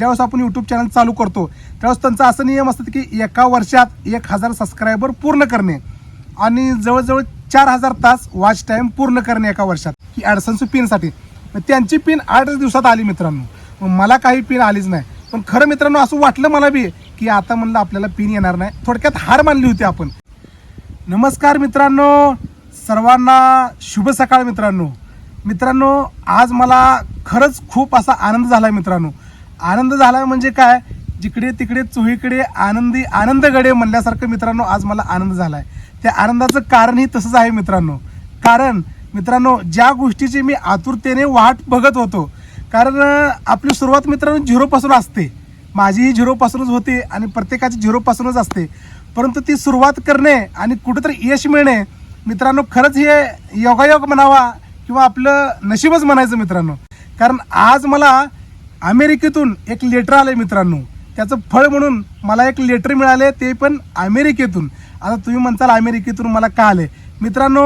ज्यावेळेस आपण YouTube channel चालू करतो. त्यावेळेस त्यांचा असं नियम असतात की एका वर्षात एक हजार सबस्क्रायबर पूर्ण करणे आणि जवळजवळ चार हजार तास वॉच टाईम पूर्ण करणे एका वर्षात. ही ॲडसन्स पिनसाठी मग त्यांची पिन आठच दिवसात आली मित्रांनो. मला काही पिन आलीच नाही. पण खरं मित्रांनो असं वाटलं मला बी की आता म्हणलं आपल्याला पिन येणार नाही. थोडक्यात हार मानली होती आपण. नमस्कार मित्रांनो. सर्वांना शुभ सकाळ मित्रांनो. मित्रांनो आज मला खरंच खूप असा आनंद झाला आहे मित्रांनो. आनंद झाला म्हणजे काय? जिकडे तिकडे चोहीकडे आनंदी आनंद गडे म्हणल्यासारखं मित्रांनो आज मला आनंद झाला आहे त्या आनंदाचं कारणही तसंच आहे मित्रांनो. कारण मित्रांनो ज्या गोष्टीची मी आतुरतेने वाट बघत होतो कारण आपली सुरुवात मित्रांनो झिरोपासून असते. माझीही झिरोपासूनच होती आणि प्रत्येकाची झिरोपासूनच असते. परंतु ती सुरुवात करणे आणि कुठंतरी यश मिळणे मित्रांनो खरंच हे योगायोग म्हणावा किंवा आपलं नशीबच म्हणायचं मित्रांनो. कारण आज मला अमेरिकेतून एक लेटर आलं मित्रांनो. त्याचं फळ म्हणून मला एक लेटर मिळाले ते पण अमेरिकेतून. आता तुम्ही म्हणताल अमेरिकेतून मला का आले? मित्रांनो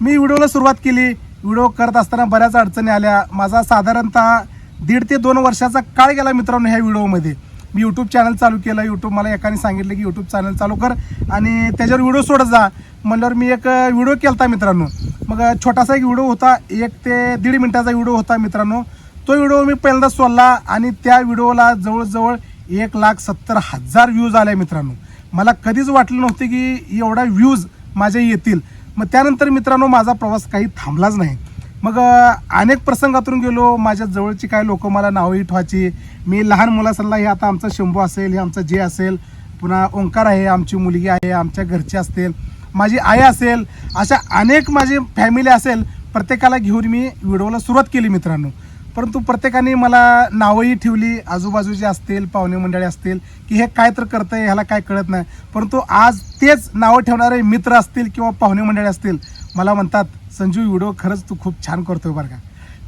मी व्हिडिओला सुरुवात केली. व्हिडिओ करत असताना बऱ्याच अडचणी आल्या. माझा साधारणतः दीड ते दोन वर्षाचा काळ गेला मित्रांनो ह्या व्हिडिओमध्ये. मी यूट्यूब चॅनल चालू केलं. यूट्यूब मला एकाने सांगितलं की यूट्यूब चॅनल चालू कर आणि त्याच्यावर व्हिडिओ सोडत जा. म्हणल्यावर मी एक व्हिडिओ होता मित्रांनो. मग छोटासा एक व्हिडिओ होता. एक ते दीड मिनिटाचा व्हिडिओ होता मित्रांनो. तो व्हिडिओ मी पहिल्यांदा सोडला आणि त्या व्हिडिओला जवळजवळ एक लाख सत्तर हजार व्ह्यूज आले मित्रांनो. मला कधीच वाटलं नव्हते की एवढा व्ह्यूज माझ्या येतील. मग त्यानंतर मित्रांनो माझा प्रवास काही थांबलाच नाही. मग अनेक प्रसंगातून गेलो. माझ्या जवळची काय लोक मला नावही ठवायची मी लहान मुलासल्ला हे आता आमचा शंभू असेल हे आमचं जे असेल पुन्हा ओंकार आहे आमची मुलगी आहे आमच्या घरचे असतील माझी आई असेल अशा अनेक माझी फॅमिली असेल प्रत्येकाला घेऊन मी व्हिडिओला सुरुवात केली मित्रांनो. परंतु प्रत्येकाने मला नावंही ठेवली आजूबाजूचे असतील पाहुणे मंडळी असतील की हे काय तर करतंय ह्याला काय कळत नाही. परंतु आज तेच नावं ठेवणारे मित्र असतील किंवा पाहुणे मंडळी असतील मला म्हणतात संजू व्हिडिओ खरंच तू खूप छान करतोय बरं का.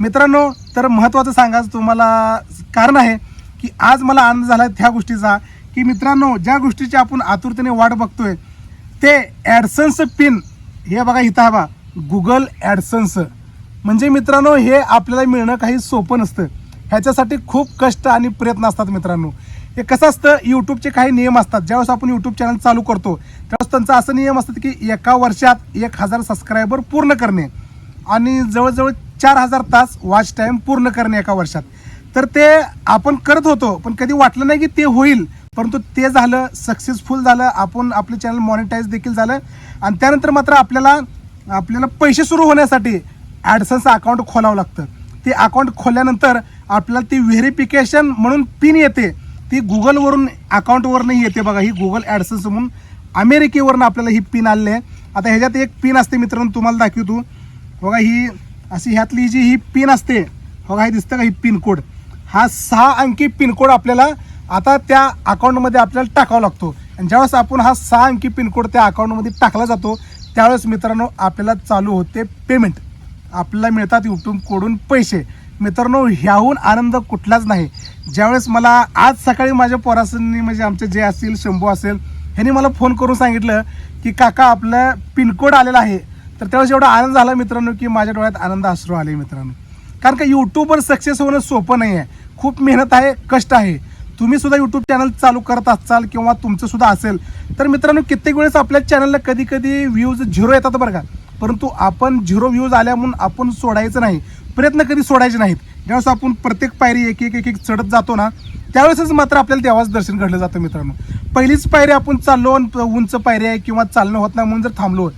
मित्रांनो तर महत्त्वाचं सांगायचं तुम्हाला कारण आहे की आज मला आनंद झाला त्या गोष्टीचा की मित्रांनो ज्या गोष्टीची आपण आतुरतेने वाट बघतोय ते ॲडसन्स पिन हे बघा इथं हवा बा गुगल ॲडसन्स. म्हणजे मित्रांनो हे आपल्याला मिळणं काही सोपं नसतं. ह्याच्यासाठी खूप कष्ट आणि प्रयत्न असतात मित्रांनो. हे कसं असतं यूट्यूबचे काही नियम असतात. ज्यावेळेस आपण यूट्यूब चॅनल चालू करतो त्यावेळेस त्यांचा असं नियम असतात की एका वर्षात एक हजार सबस्क्रायबर पूर्ण करणे आणि जवळजवळ चार हजार तास वॉच टाईम पूर्ण करणे एका वर्षात. तर ते आपण करत होतो पण कधी वाटलं नाही की ते होईल. परंतु ते झालं सक्सेसफुल झालं आपण आपलं चॅनल मॉनिटाईज देखील झालं. आणि त्यानंतर मात्र आपल्याला आपल्याला पैसे सुरू होण्यासाठी ॲडसनचं अकाउंट खोलावं लागतं. ते अकाउंट खोलल्यानंतर आपल्याला ती व्हेरिफिकेशन म्हणून पिन येते. ती गुगलवरून अकाउंटवरूनही येते बघा. ही गुगल ॲडसन्स म्हणून अमेरिकेवरून आपल्याला ही पिन आलेली आहे. आता ह्याच्यात एक पिन असते मित्रांनो तुम्हाला दाखवतो. बघा ही अशी ह्यातली जी ही पिन असते बघा हे दिसतं का ही पिन कोड हा सहा अंकी पिनकोड आपल्याला आता त्या अकाउंटमध्ये आपल्याला टाकावा लागतो. आणि ज्यावेळेस आपण हा सहा अंकी पिनकोड त्या अकाउंटमध्ये टाकला जातो त्यावेळेस मित्रांनो आपल्याला चालू होते पेमेंट आपल्याला मिळतात यूट्यूबकडून पैसे. मित्रांनो ह्याहून आनंद कुठलाच नाही. ज्यावेळेस मला आज सकाळी माझ्या पोरासांनी म्हणजे आमचे जे असतील शंभू असेल ह्यांनी मला फोन करून सांगितलं की काका आपलं पिनकोड आलेला आहे. तर त्यावेळेस एवढा आनंद झाला मित्रांनो की माझ्या डोळ्यात आनंद अश्रू आले मित्रांनो. कारण का यूट्यूबवर सक्सेस होणं सोपं नाही आहे. खूप मेहनत आहे कष्ट आहे. तुम्ही सुद्धा यूट्यूब चॅनल चालू करत असाल किंवा तुमचं सुद्धा असेल तर मित्रांनो कित्येक वेळेस आपल्या चॅनलला कधी कधी व्ह्यूज झिरो येतात बरं का. परंतु आपण झिरो व्ह्यूज आल्या म्हणून आपण सोडायचं नाही. प्रयत्न कधी सोडायचे नाहीत. ज्यावेळेस आपण प्रत्येक पायरी एक एक एक एक चढत जातो ना त्यावेळेसच मात्र आपल्याला देवाचं दर्शन घडलं जातं मित्रांनो. पहिलीच पायरी आपण चाललो उंच पायरी आहे किंवा चालणं होत नाही म्हणून जर थांबलो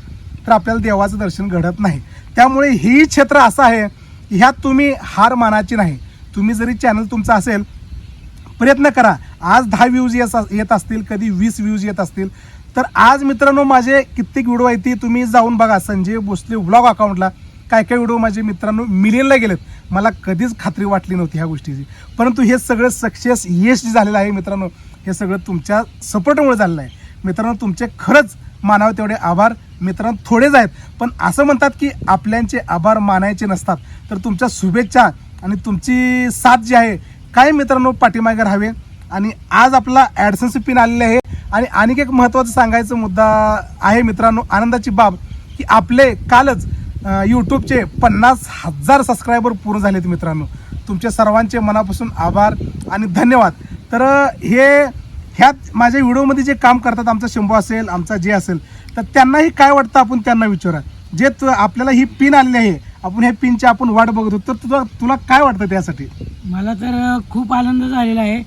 तर आपल्याला देवाचं दर्शन घडत नाही. त्यामुळे ही क्षेत्र असं आहे ह्यात तुम्ही हार मानाची नाही. तुम्ही जरी चॅनल तुमचं असेल प्रयत्न करा. आज दहा व्ह्यूज येत येत असतील कधी वीस व्ह्यूज येत असतील तर आज मित्रांनो माझे कित्येक व्हिडिओ आहेत ती तुम्ही जाऊन बघा. संजय भोसले व्लॉग अकाउंटला काय काय व्हिडिओ माझे मित्रांनो मिलियनला गेलेत. मला कधीच खात्री वाटली नव्हती ह्या गोष्टीची. परंतु हे सगळं सक्सेस यश झालेलं आहे मित्रांनो. हे सगळं तुमच्या सपोर्टमुळे झालेलं आहे. मित्रांनो तुमचे खरंच मानावे तेवढे आभार. मित्रांनो थोडेच आहेत. पण असं म्हणतात की आपल्यांचे आभार मानायचे नसतात. तर तुमच्या शुभेच्छा आणि तुमची साथ जी आहे काय मित्रांनो पाठीमागे राहावे? आणि आज आपला ॲडसन्स पिन आलेले आहे. आणि आणखी एक महत्त्वाचं सांगायचं मुद्दा आहे मित्रांनो आनंदाची बाब की आपले कालच यूट्यूबचे पन्नास हजार सबस्क्रायबर पूर्ण झालेत मित्रांनो. तुमच्या सर्वांचे मनापासून आभार आणि धन्यवाद. तर हे ह्यात माझ्या व्हिडिओमध्ये जे काम करतात आमचा शंभू असेल आमचा जे असेल तर त्यांनाही काय वाटतं आपण त्यांना विचारा जे तु- आपल्याला ही पिन आलेली आहे आपण ह्या पिनची आपण वाट बघत होतो तर तुला तुला काय वाटतं त्यासाठी? मला तर खूप आनंद झालेला आहे.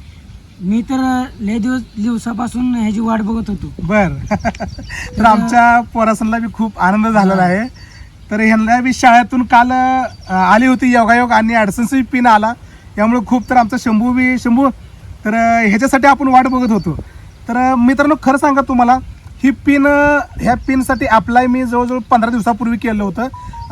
मी तर लय दिवस दिवसापासून ह्याची वाट बघत होतो. बर. तर आमच्या पोरासनला बी खूप आनंद झालेला आहे. तर ह्यांना बी शाळेतून काल अं, आली होती योगायोग आणि ॲडसन्सही पिन आला. यामुळे खूप तर आमचा शंभू बी शंभू तर अं, ह्याच्यासाठी आपण वाट बघत होतो. तर अं, मित्रांनो खरं सांगा तुम्हाला ही पिन अं, ह्या पिनसाठी अप्लाय मी जवळजवळ पंधरा दिवसापूर्वी केलं होतं.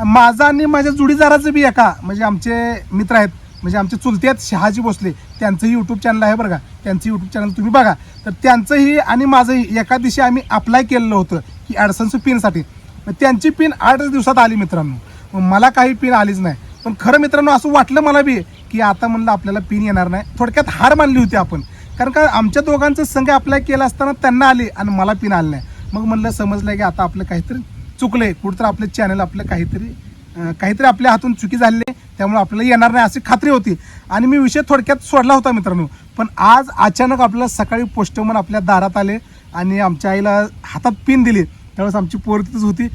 माझं आणि माझ्या जुडीदाराचं बी एका म्हणजे आमचे मित्र आहेत म्हणजे आमचे चुलते आहेत शहाजी भोसले त्यांचंही यूट्यूब चॅनल आहे बरं का. त्यांचं यूट्यूब चॅनल तुम्ही बघा. तर त्यांचंही आणि माझंही एका दिवशी आम्ही अप्लाय केलेलं होतं की अडसनचं पिनसाठी मग त्यांची पिन आठच दिवसात आली मित्रांनो. मग मला काही पिन आलीच नाही. पण खरं मित्रांनो असं वाटलं मला बी की आता म्हणलं आपल्याला पिन येणार नाही. थोडक्यात हार मानली होती आपण. कारण का आमच्या दोघांचं संघ अप्लाय केला असताना त्यांना आली आणि मला पिन आलं नाही. मग म्हणलं समजलं की आता आपलं काहीतरी चुकलं आहे कुठं आपलं चॅनल आपलं काहीतरी काहीतरी आपल्या हातून चुकी झाली त्यामुळे आपल्याला येणार नाही अशी खात्री होती. आणि मी विषय थोडक्यात सोडला होता मित्रांनो. पण आज अचानक आपल्याला सकाळी पोस्टमन आपल्या दारात आले आणि आमच्या आईला हातात पिन दिली. त्यावेळेस आमची पोर तिथंच होती.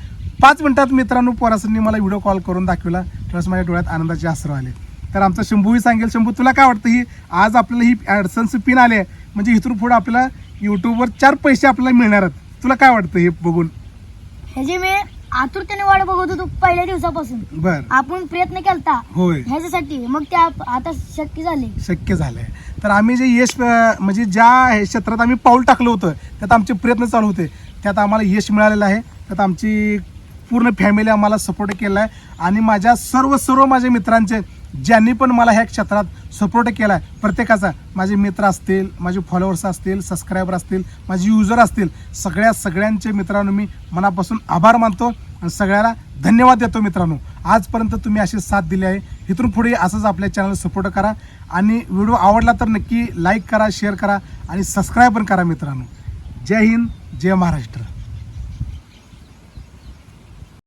पाच मिनटात मित्रांनो पोरासांनी मला व्हिडिओ कॉल करून दाखवला. त्यावेळेस माझ्या डोळ्यात आनंदाचे आसरू आले. तर आमचा शंभूही सांगेल शंभू तुला काय वाटतं? ही आज आपल्याला ही ॲडसन्स पिन आले म्हणजे इथून पुढे आपल्याला यूट्यूबवर चार पैसे आपल्याला मिळणार आहेत. तुला काय वाटतं हे बघून? ह्याची मी आतुरतेने वाट बघत होतो पहिल्या दिवसापासून. बर. आपण प्रयत्न केलता होय. ह्याच्यासाठी. मग ते आप- आता शक्य झाले. शक्य झालंय. तर आम्ही जे यश अं, म्हणजे ज्या हे क्षेत्रात आम्ही पाऊल टाकलं होतं त्यात आमचे प्रयत्न चालू होते. त्यात आम्हाला यश मिळालेलं आहे. त्यात आमची पूर्ण फॅमिली आम्हाला सपोर्ट केला आहे आणि माझ्या सर्व सर्व माझ्या मित्रांचे ज्यांनी पण मला ह्या क्षेत्रात सपोर्ट केला आहे प्रत्येकाचा. माझे मित्र असतील माझे फॉलोअर्स असतील सबस्क्रायबर असतील माझे युजर असतील सगळ्या सगळ्यांचे मित्रांनो मी मनापासून आभार मानतो आणि सगळ्याला धन्यवाद देतो मित्रांनो. आजपर्यंत तुम्ही अशी साथ दिली आहे. इथून पुढे असंच आपल्या चॅनल सपोर्ट करा आणि व्हिडिओ आवडला तर नक्की लाईक करा शेअर करा आणि सबस्क्राईब पण करा मित्रांनो. जय हिंद जय महाराष्ट्र.